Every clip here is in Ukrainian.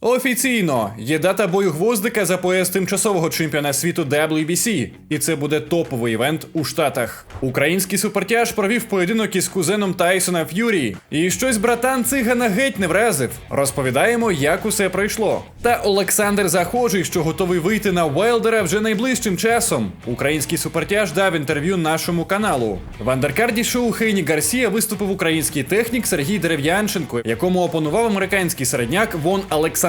Офіційно є дата бою гвоздика за пояс тимчасового чемпіона світу WBC, і це буде топовий івент у Штатах. Український супертяж провів поєдинок із кузеном Тайсона Ф'юрі. І щось братан цигана геть не вразив. Розповідаємо, як усе пройшло. Та Олександр Захожий, що готовий вийти на Уайлдера вже найближчим часом. Український супертяж дав інтерв'ю нашому каналу. В андеркарді шоу Хейні Гарсія виступив український технік Сергій Дерев'янченко, якому опонував американський середняк Вон Олександр.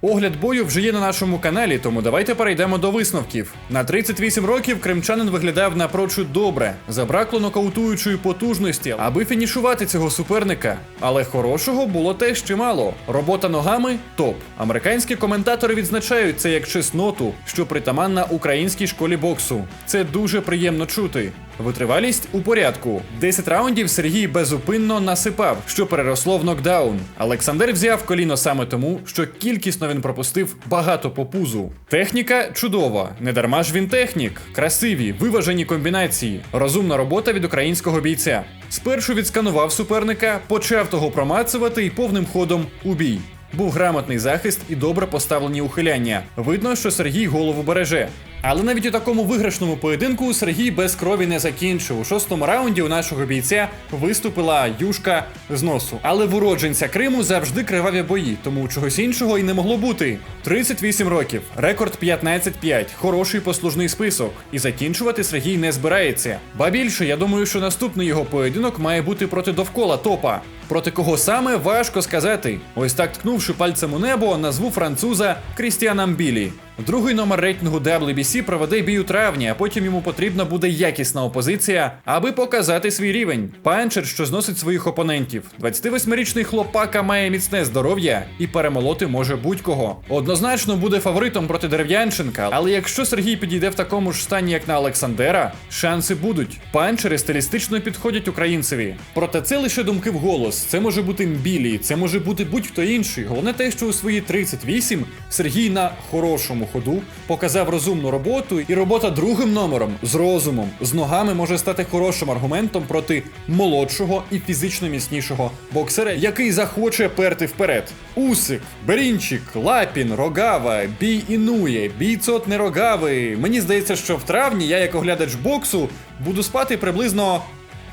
Огляд бою вже є на нашому каналі, тому давайте перейдемо до висновків. На 38 років кримчанин виглядав напрочуд добре. Забракло нокаутуючої потужності, аби фінішувати цього суперника. Але хорошого було теж чимало. Робота ногами топ. Американські коментатори відзначають це як чесноту, що притаманна українській школі боксу. Це дуже приємно чути. Витривалість у порядку. 10 раундів Сергій безупинно насипав, що переросло в нокдаун. Олександр взяв коліно саме тому, що кількісно він пропустив багато по пузу. Техніка чудова, не дарма ж він технік, красиві, виважені комбінації, розумна робота від українського бійця. Спершу відсканував суперника, почав того промацувати і повним ходом у бій. Був грамотний захист і добре поставлені ухиляння. Видно, що Сергій голову береже. Але навіть у такому виграшному поєдинку Сергій без крові не закінчив. У шостому раунді у нашого бійця виступила юшка з носу. Але в уродженця Криму завжди криваві бої, тому чогось іншого і не могло бути. 38 років, рекорд 15-5, хороший послужний список. І закінчувати Сергій не збирається. Ба більше, я думаю, що наступний його поєдинок має бути проти довкола топа. Проти кого саме важко сказати. Ось так ткнувши пальцем у небо, назву француза Крістіаном Білі. Другий номер рейтингу WBC проведе бій у травні, а потім йому потрібна буде якісна опозиція, аби показати свій рівень. Панчер, що зносить своїх опонентів. 28-річний хлопака має міцне здоров'я і перемолоти може будь-кого. Однозначно буде фаворитом проти Дерев'янченка, але якщо Сергій підійде в такому ж стані, як на Олександера, шанси будуть. Панчери стилістично підходять українцеві. Проте це лише думки вголос. Це може бути Мбілі, це може бути будь-хто інший. Головне те, що у свої 38 Сергій на хорошому ходу показав розумну роботу, і робота другим номером з розумом, з ногами може стати хорошим аргументом проти молодшого і фізично міцнішого боксера, який захоче перти вперед. Усик, Берінчик, Лапін, Рогава, бій інує, бій цот не рогавий. Мені здається, що в травні я, як оглядач боксу, буду спати приблизно.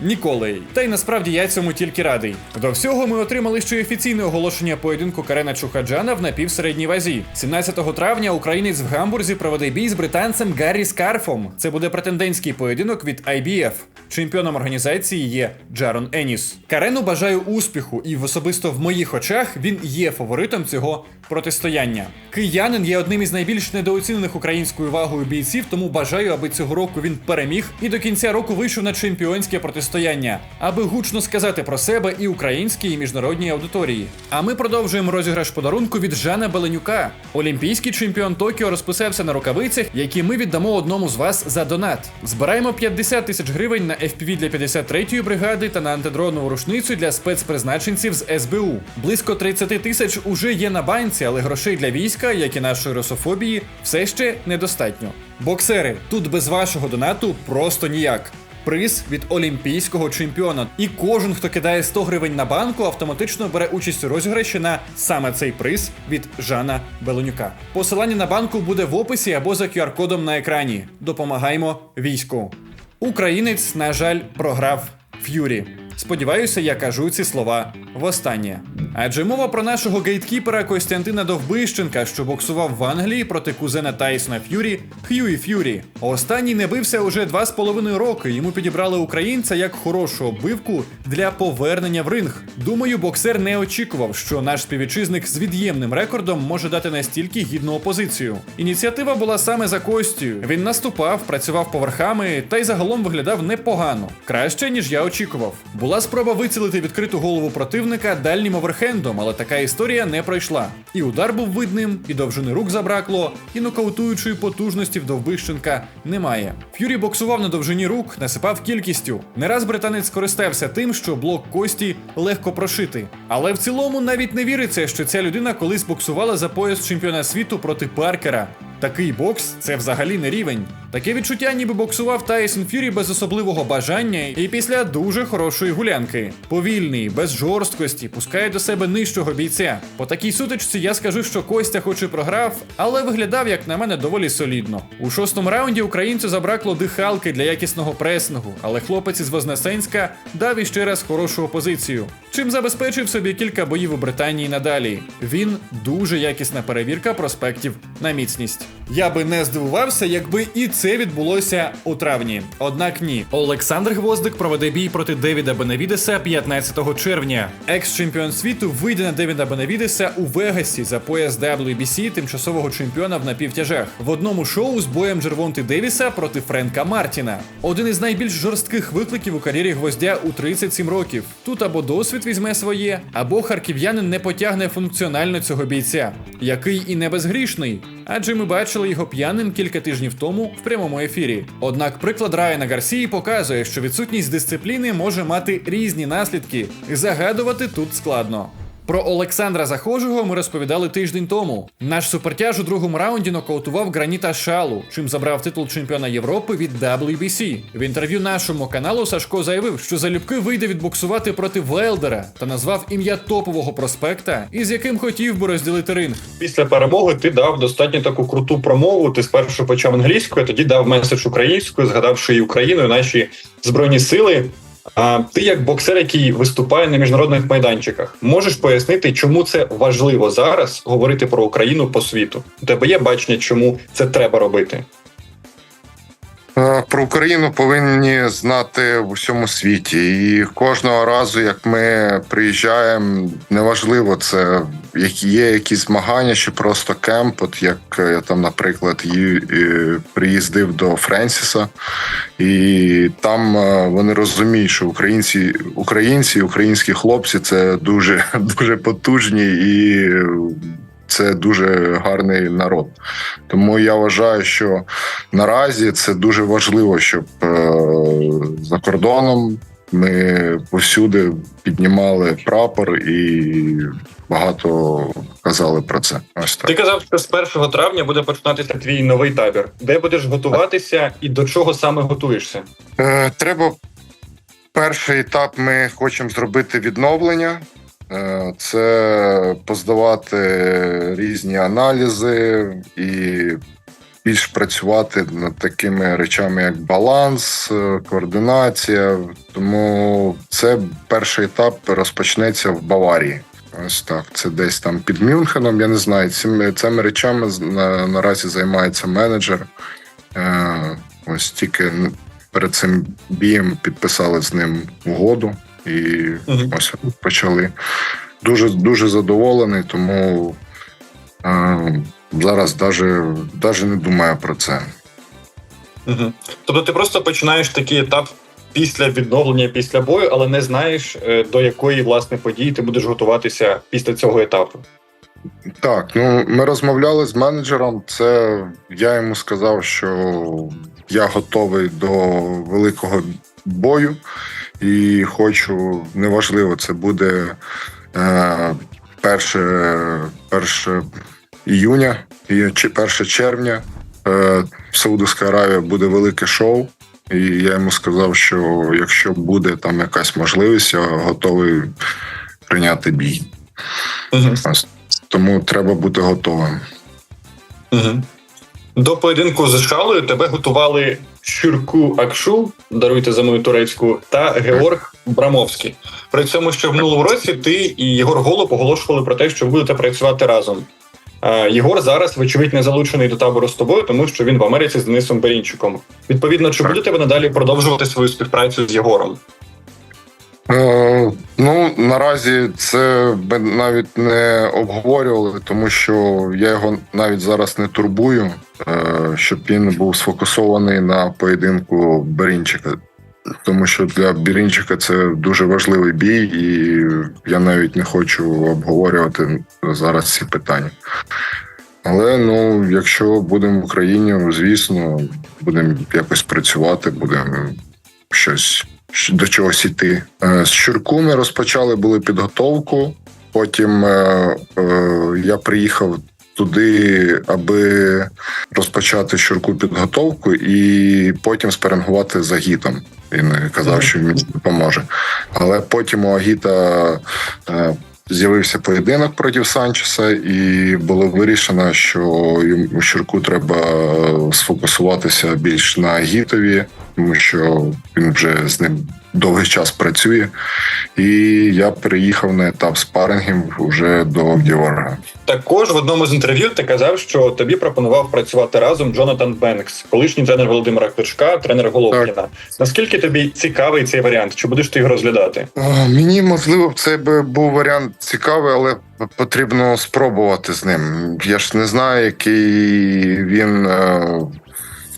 Ніколи. Та й насправді я цьому тільки радий. До всього ми отримали ще й офіційне оголошення поєдинку Карена Чухаджана в напівсередній вазі. 17 травня українець в Гамбурзі проведе бій з британцем Гаррі Скарфом. Це буде претендентський поєдинок від IBF. Чемпіоном організації є Джарон Еніс. Карену бажаю успіху, і в особисто в моїх очах він є фаворитом цього протистояння. Киянин є одним із найбільш недооцінених українською вагою бійців, тому бажаю, аби цього року він переміг і до кінця року вийшов на чемпіонське протистояння, аби гучно сказати про себе і українській, і міжнародній аудиторії. А ми продовжуємо розіграш подарунку від Жана Беленюка. Олімпійський чемпіон Токіо розписався на рукавицях, які ми віддамо одному з вас за донат. Збираємо 50 тисяч гривень на FPV для 53-ї бригади та на антидронову рушницю для спецпризначенців з СБУ. Близько 30 тисяч уже є на банці, але грошей для війська, як і нашої русофобії, все ще недостатньо. Боксери, тут без вашого донату просто ніяк. Приз від олімпійського чемпіона. І кожен, хто кидає 100 гривень на банку, автоматично бере участь у розіграші на саме цей приз від Жана Белонюка. Посилання на банку буде в описі або за QR-кодом на екрані. Допомагаємо війську. Українець, на жаль, програв Ф'юрі. Сподіваюся, я кажу ці слова востаннє. Адже мова про нашого гейткіпера Костянтина Довбищенка, що боксував в Англії проти кузена Тайсона Ф'юрі Х'юї Ф'юрі. Останній не бився уже два з половиною роки. Йому підібрали українця як хорошу оббивку для повернення в ринг. Думаю, боксер не очікував, що наш співвітчизник з від'ємним рекордом може дати настільки гідну опозицію. Ініціатива була саме за Костю. Він наступав, працював поверхами та й загалом виглядав непогано. Краще ніж я очікував. Була спроба вицілити відкриту голову противника дальнім оверхендом, але така історія не пройшла. І удар був видним, і довжини рук забракло, і нокаутуючої потужності в Довбищенка немає. Ф'юрі боксував на довжині рук, насипав кількістю. Не раз британець скористався тим, що блок кості легко прошити. Але в цілому навіть не віриться, що ця людина колись боксувала за пояс чемпіона світу проти Паркера. Такий бокс це взагалі не рівень. Таке відчуття, ніби боксував Тайсон Фюрі без особливого бажання і після дуже хорошої гулянки. Повільний, без жорсткості, пускає до себе нижчого бійця. По такій сутичці я скажу, що Костя хоч і програв, але виглядав, як на мене, доволі солідно. У шостому раунді українцю забракло дихалки для якісного пресингу, але хлопець із Вознесенська дав іще раз хорошу опозицію, чим забезпечив собі кілька боїв у Британії надалі. Він дуже якісна перевірка проспектів на міцність. Я би не здивувався, якби і це відбулося у травні. Однак ні. Олександр Гвоздик проведе бій проти Девіда Беневідеса 15 червня. Екс-чемпіон світу вийде на Девіда Беневідеса у Вегасі за пояс WBC тимчасового чемпіона в напівтяжах в одному шоу з боєм Джервонти Девіса проти Френка Мартіна. Один із найбільш жорстких викликів у кар'єрі гвоздя у 37 років. Тут або досвід візьме своє, або харків'янин не потягне функціонально цього бійця, який і не безгрішний. Адже ми бачили його п'яним кілька тижнів тому в прямому ефірі. Однак приклад Райана Гарсії показує, що відсутність дисципліни може мати різні наслідки. Загадувати тут складно. Про Олександра Захожого ми розповідали тиждень тому. Наш супертяж у другому раунді нокаутував Граніта Шалу, чим забрав титул чемпіона Європи від WBC. В інтерв'ю нашому каналу Сашко заявив, що залюбки вийде відбоксувати проти Велдера та назвав ім'я топового проспекта, із яким хотів би розділити ринг. Після перемоги ти дав достатньо таку круту промову. Ти спершу почав англійською, тоді дав меседж українською, згадавши і Україну, і наші збройні сили. А ти, як боксер, який виступає на міжнародних майданчиках, можеш пояснити, чому це важливо зараз говорити про Україну по світу? У тебе є бачення, чому це треба робити? Е, Про Україну повинні знати в усьому світі, і кожного разу, як ми приїжджаємо, неважливо це які є якісь змагання чи просто кемп. От як я там, наприклад, е, приїздив до Френсіса, і там е, вони розуміють, що українці, українці, українські хлопці це дуже дуже потужні і. Це дуже гарний народ, тому я вважаю, що наразі це дуже важливо, щоб е, за кордоном ми повсюди піднімали прапор і багато казали про це. Ось так. Ти казав, що з 1 травня буде починатися твій новий табір. Де будеш готуватися і до чого саме готуєшся? Е, треба перший етап. Ми хочемо зробити відновлення. Е, Це поздавати різні аналізи і більш працювати над такими речами, як баланс, е, координація. Тому це перший етап розпочнеться в Баварії. Ось так. Це десь там під Мюнхеном. Я не знаю. Цими, цими речами на, наразі займається менеджер. Е, ось тільки перед цим бієм підписали з ним угоду і Мгм. ось почали. Дуже дуже задоволений, тому е, зараз даже не думаю про це. Угу. Тобто ти просто починаєш такий етап після відновлення, після бою, але не знаєш, е, до якої власне події ти будеш готуватися після цього етапу. Так, ну ми розмовляли з менеджером. Це я йому сказав, що я готовий до великого бою і хочу, неважливо, це буде е, перше, перше іюня чи 1 червня. Е, в Саудовській Аравії буде велике шоу. І я йому сказав, що якщо буде там якась можливість, я готовий прийняти бій. Ось. Тому треба бути готовим. Угу. До поєдинку з Шалою тебе готували Щурку Акшу, даруйте за мою турецьку, та Георг Брамовський. При цьому, що в минулому році ти і Єгор Голуб оголошували про те, що ви будете працювати разом. Єгор зараз, вочевидь, не залучений до табору з тобою, тому що він в Америці з Денисом Берінчуком. Відповідно, чи будете ви надалі продовжувати свою співпрацю з Єгором? Е, ну наразі це ми навіть не обговорювали, тому що я його навіть зараз не турбую, е, щоб він був сфокусований на поєдинку Берінчика. Тому що для Бірінчика це дуже важливий бій, і я навіть не хочу обговорювати зараз ці питання. Але ну, якщо будемо в Україні, звісно, будемо якось працювати, будемо щось до чогось іти. Е, З Щурку ми розпочали були підготовку. Потім е, е, я приїхав туди, аби розпочати щурку підготовку і потім спарингувати з Агітом. Він казав, що він мені допоможе. Але потім у Агіта е, з'явився поєдинок проти Санчеса, і було вирішено, що йому щурку треба сфокусуватися більш на Гітові, тому що він вже з ним довгий час працює. І я переїхав на етап спарингів вже до Георга. Також в одному з інтерв'ю ти казав, що тобі пропонував працювати разом Джонатан Бенкс, колишній тренер Володимира Кличка, тренер Головкіна. Наскільки тобі цікавий цей варіант? Чи будеш ти його розглядати? Мені можливо, це би був варіант цікавий, але потрібно спробувати з ним. Я ж не знаю, який він е,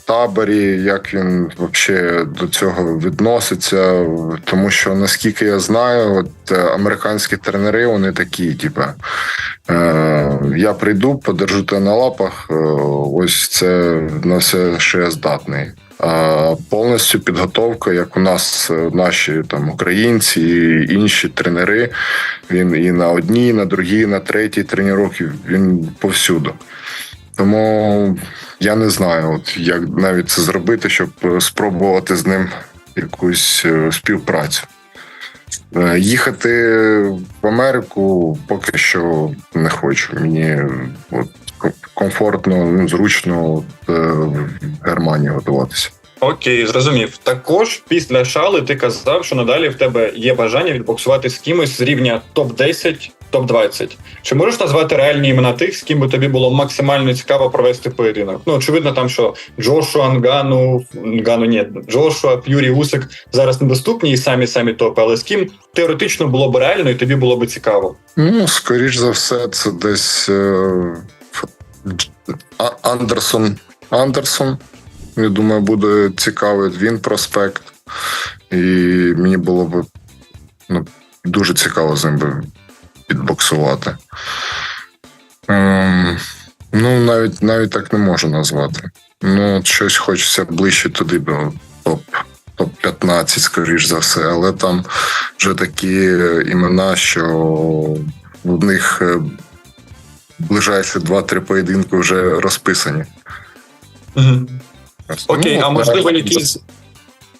таборі, як він взагалі до цього відноситься. Тому що наскільки я знаю, от е, американські тренери вони такі, типа. Е, я прийду, подержу тебе на лапах. е, Ось це на все, що я здатний. А повністю підготовка, як у нас е, наші там українці і інші тренери. Він і на одній, і на другій, і на третій тренуванні, він повсюду. Тому я не знаю, от як навіть це зробити, щоб е, спробувати з ним якусь е, співпрацю. Е, Їхати в Америку поки що не хочу. Мені от, комфортно, ну, зручно от, в Германії готуватися. Окей, зрозумів. Також після шали ти казав, що надалі в тебе є бажання відбоксувати з кимось з рівня топ 10 топ 20 Чи можеш назвати реальні імена тих, з ким би тобі було максимально цікаво провести поєдинок? Ну очевидно, там що Джошуа Нгану, Нгану ні, Джошуа, Ф'юрі, Усик зараз недоступні і самі самі топи, але з ким теоретично було б реально, і тобі було б цікаво. Ну, скоріш за все, це десь е, Андерсон. Андерсон. Я думаю, буде цікавий він проспект. І мені було б ну, дуже цікаво з ним би підбоксувати. Ем, ну, навіть, навіть так не можу назвати. Ну, щось хочеться ближче туди до топ. Топ-15, скоріш за все, але там вже такі е, імена, що в них е, ближайші 2-3 поєдинки вже розписані. Окей, Ну, а можливо, якісь.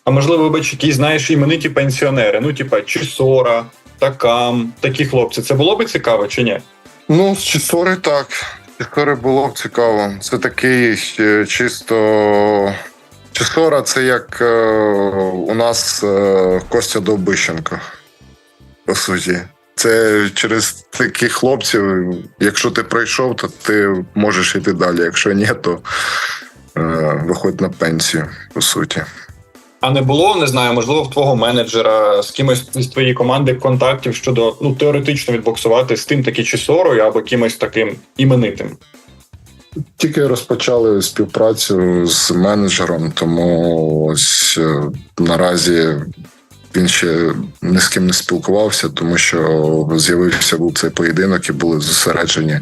А можливо, вибач, якісь знаєш імениті пенсіонери, ну, типа Чісора, Такам, такі хлопці. Це було би цікаво чи ні? Ну, з Чісори так. Чісори було б цікаво. Це такий чисто. Чісора це як е, у нас е, Костя Довбищенко. По суті. Це через таких хлопців, якщо ти пройшов, то ти можеш йти далі. Якщо ні, то е, виходь на пенсію, по суті. А не було, не знаю, можливо, в твого менеджера з кимось з твоєї команди контактів щодо ну теоретично відбоксувати з тим таки Чісорою або кимось таким іменитим. Тільки розпочали співпрацю з менеджером, тому ось е, наразі він ще ні з ким не спілкувався, тому що з'явився був цей поєдинок і були зосереджені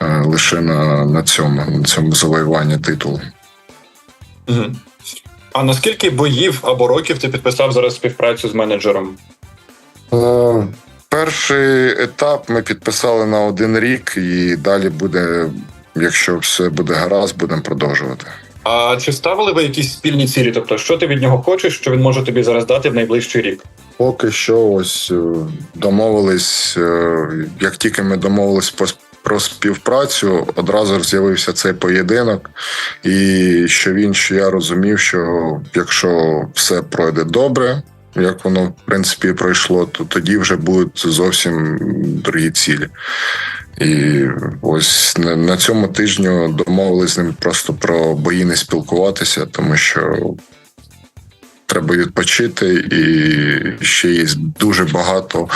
е, лише на, на цьому, на цьому завоюванні титулу. Угу. А наскільки боїв або років ти підписав зараз співпрацю з менеджером? Е, Перший етап ми підписали на один рік, і далі буде, якщо все буде гаразд, будемо продовжувати. А чи ставили ви якісь спільні цілі? Тобто, що ти від нього хочеш, що він може тобі зараз дати в найближчий рік? Поки що ось е, домовились. е, Як тільки ми домовились по- про співпрацю, одразу з'явився цей поєдинок, і що він, що я розумів, що якщо все пройде добре, як воно в принципі пройшло, то тоді вже будуть зовсім другі цілі. І ось на, цьому тижню домовились з ним просто про бої не спілкуватися, тому що треба відпочити, і ще є дуже багато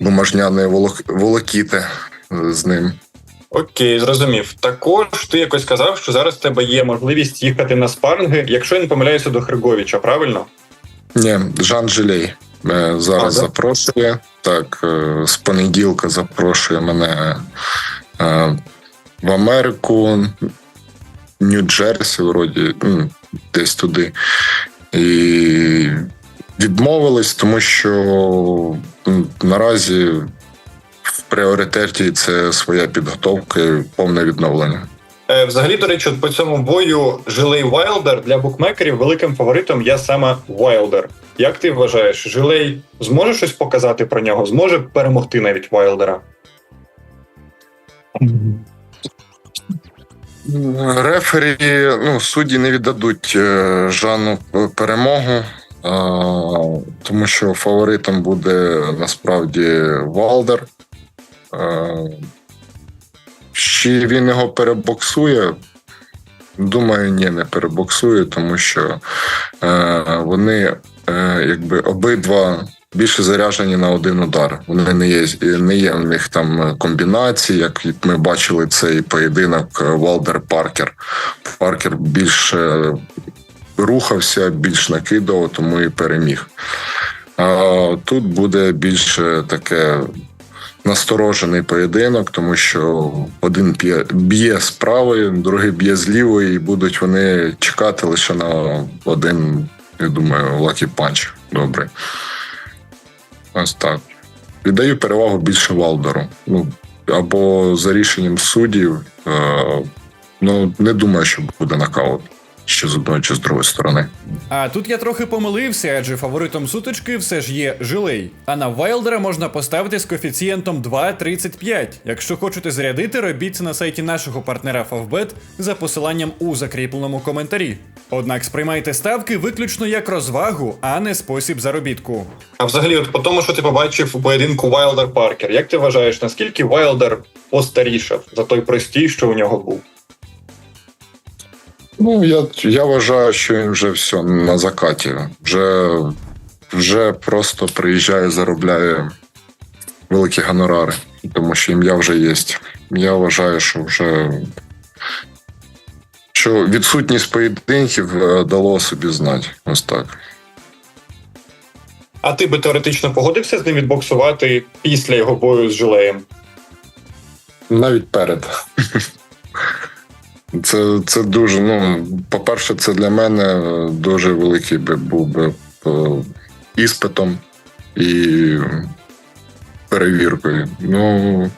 бумажняної волок... волокіти з ним. Окей, зрозумів. Також ти якось сказав, що зараз в тебе є можливість їхати на спаринги, якщо я не помиляюся до Хриговича, правильно? Ні, Жан Жилей е, зараз А, да? запрошує. Так, е, з понеділка запрошує мене е, в Америку, Нью-Джерсі, вроді, десь туди. І відмовились, тому що наразі в пріоритеті це своя підготовка і повне відновлення. Е, Взагалі, до речі, по цьому бою Жилей Вайлдер для букмекерів великим фаворитом є саме Вайлдер. Як ти вважаєш, Жилей зможе щось показати про нього? Зможе перемогти навіть Вайлдера? Рефері, ну, судді не віддадуть е, Жану перемогу, тому що фаворитом буде насправді Валдер. А, Чи він його перебоксує? Думаю, ні, не перебоксує, тому що е, вони е, якби обидва більше заряджені на один удар. Вони не є, не є в них там комбінації, як ми бачили цей поєдинок Валдер Паркер. Паркер більше рухався, більш накидав, тому і переміг. А тут буде більше таке насторожений поєдинок, тому що один б'є, б'є з правої, другий б'є з лівої, і будуть вони чекати лише на один, я думаю, лакі панч. Добрий. Ось так. Віддаю перевагу більше Валдеру. Ну, або за рішенням суддів. Е, ну, не думаю, що буде нокаут. Чи з одної, чи з другої сторони. А тут я трохи помилився, адже фаворитом сутички все ж є Жилей. А на Вайлдера можна поставити з коефіцієнтом 2,35. Якщо хочете зарядити, робіть це на сайті нашого партнера Favbet за посиланням у закріпленому коментарі. Однак сприймайте ставки виключно як розвагу, а не спосіб заробітку. А взагалі, от по тому, що ти побачив у поєдинку Вайлдер Паркер, як ти вважаєш, наскільки Вайлдер постарішав за той простій, що у нього був? Ну, я, я вважаю, що він вже все на закаті. Вже, вже просто приїжджає, заробляє великі гонорари, тому що ім'я вже є. Я вважаю, що вже що відсутність поєдинків е, дало собі знати. Ось так. А ти би теоретично погодився з ним відбоксувати після його бою з Жилеєм? Навіть перед. Це, це дуже, ну, по-перше, це для мене дуже великий би був би е, іспитом і перевіркою. Ну,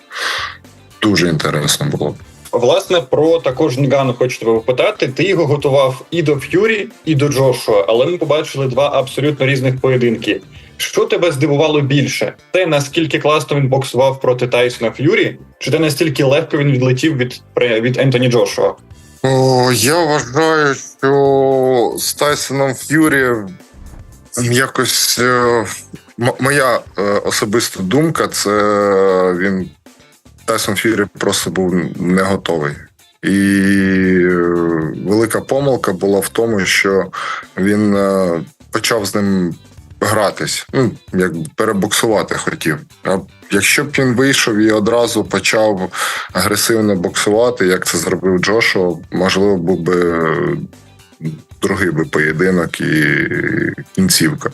дуже інтересно було. Власне, про також Нгану хочу тебе питати. Ти його готував і до Ф'юрі, і до Джошуа, але ми побачили два абсолютно різних поєдинки. Що тебе здивувало більше? Те, наскільки класно він боксував проти Тайсона Ф'юрі, чи те настільки легко він відлетів від, від Ентоні Джошуа? О, я вважаю, що з Тайсоном Ф'юрі якось е, моя е, особиста думка, це він Тайсон Ф'юрі просто був не готовий. І е, велика помилка була в тому, що він почав з ним гратись, ну як перебоксувати хотів. А якщо б він вийшов і одразу почав агресивно боксувати, як це зробив Джошуа, можливо, був би е, другий би поєдинок і кінцівка.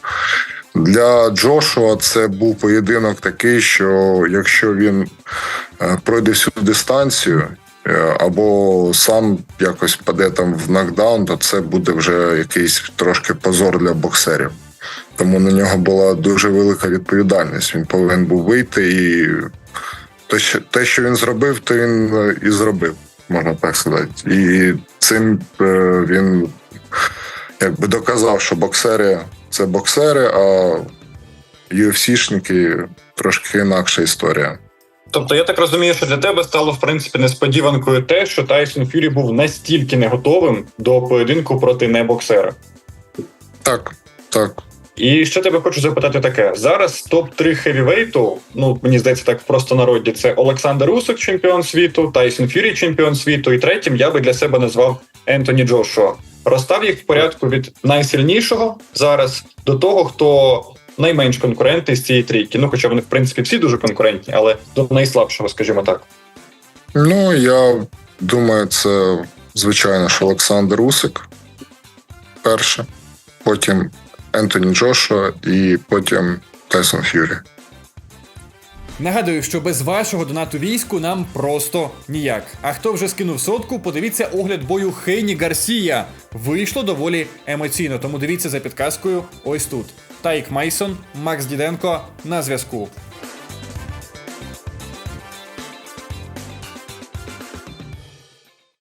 Для Джошуа це був поєдинок такий, що якщо він е, пройде всю дистанцію е, або сам якось паде там в нокдаун, то це буде вже якийсь трошки позор для боксерів. Тому на нього була дуже велика відповідальність. Він повинен був вийти і те, що, він зробив, то він е, і зробив, можна так сказати. І цим е, він якби доказав, що боксери це боксери, а UFC-шники трошки інакша історія. Тобто, я так розумію, що для тебе стало в принципі несподіванкою те, що Тайсон Ф'юрі був настільки не готовим до поєдинку проти небоксера. Так, так. І ще тебе хочу запитати таке: зараз топ 3 хевівейту, ну мені здається, так в простонароді, це Олександр Усик, чемпіон світу, Тайсон Фюрі, чемпіон світу, і третім я би для себе назвав Ентоні Джошуа. Розстав їх в порядку від найсильнішого зараз до того, хто найменш конкурентний з цієї трійки. Ну, хоча вони, в принципі, всі дуже конкурентні, але до найслабшого, скажімо так. Ну, я думаю, це звичайно ж Олександр Усик перше, потім Ентоні Джошуа і потім Тайсон Ф'юрі. Нагадую, що без вашого донату війську нам просто ніяк. А хто вже скинув сотку, подивіться огляд бою Хейні Гарсія. Вийшло доволі емоційно, тому дивіться за підказкою ось тут. Тайк Майсон, Макс Діденко на зв'язку.